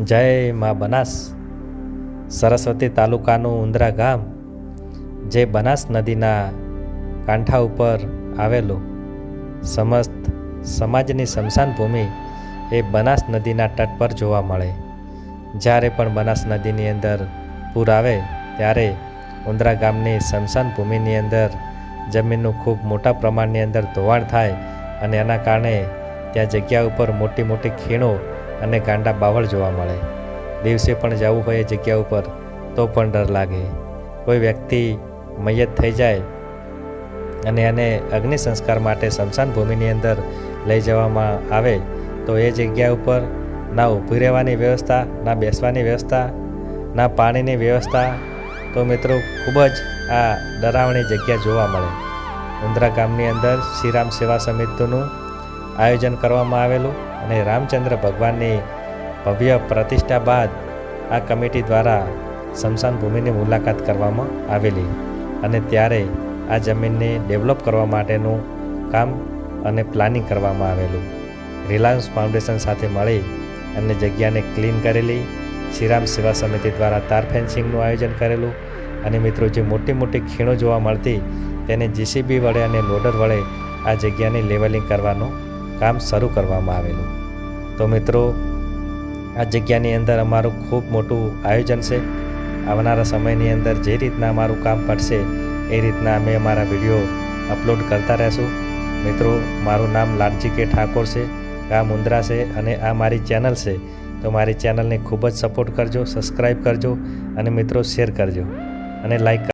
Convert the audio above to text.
જય મા બનાસ. સરસ્વતી તાલુકાનું ઉંદરા ગામ, જે બનાસ નદીના કાંઠા ઉપર આવેલું. સમસ્ત સમાજની સ્મશાન ભૂમિ એ બનાસ નદીના તટ પર જોવા મળે. જ્યારે પણ બનાસ નદીની અંદર પૂર આવે, ત્યારે ઉંદરા ગામની સ્મશાન ભૂમિની અંદર જમીનનું ખૂબ મોટા પ્રમાણની અંદર ધોવાણ થાય અને એના કારણે ત્યાં જગ્યા ઉપર મોટી મોટી ખીણો અને ગાંડા બાવળ જોવા મળે. દિવસે પણ જવું હોય એ જગ્યા ઉપર, તો પણ ડર લાગે. કોઈ વ્યક્તિ મૈયત થઈ જાય અને એને અગ્નિ સંસ્કાર માટે સ્મશાન ભૂમિની અંદર લઈ જવામાં આવે, તો એ જગ્યા ઉપર ના ઊભી રહેવાની વ્યવસ્થા, ના બેસવાની વ્યવસ્થા, ના પાણીની વ્યવસ્થા, તો મિત્રો ખૂબ જ આ ડરાવણી જગ્યા જોવા મળે. ઉંદરા ગામની અંદર શ્રીરામ સેવા સમિતિનું આયોજન કરવામાં આવેલું. અને રામચંદ્ર ભગવાનની ભવ્ય પ્રતિષ્ઠા બાદ આ કમિટી દ્વારા સ્મશાન ભૂમિની મુલાકાત કરવામાં આવેલી અને ત્યારે આ જમીનને ડેવલપ કરવા માટેનું કામ અને પ્લાનિંગ કરવામાં આવેલું. રિલાયન્સ ફાઉન્ડેશન સાથે મળી અને જગ્યાને ક્લીન કરેલી, શ્રીરામ સેવા સમિતિ દ્વારા તાર ફેન્સિંગનું આયોજન કરેલું અને મિત્રો, જે મોટી મોટી ખીણો જોવા મળતી તેને જીસીબી વડે અને લોડર વડે આ જગ્યાની લેવલિંગ કરવાનું કામ શરૂ કરવામાં આવેલું. તો મિત્રો, આ જગ્યાની અંદર અમારું ખૂબ મોટું આયોજન છે. આવનારા સમયની અંદર જે રીતના અમારું કામ પડશે, એ રીતના અમે અમારા વીડિયો અપલોડ કરતા રહેશું. મિત્રો, મારું નામ લાલજી કે ઠાકોર છે, આ મુંદ્રા છે અને આ મારી ચેનલ છે. તો મારી ચેનલને ખૂબ જ સપોર્ટ કરજો સબસ્ક્રાઈબ કરજો અને મિત્રો, શેર કરજો અને લાઈક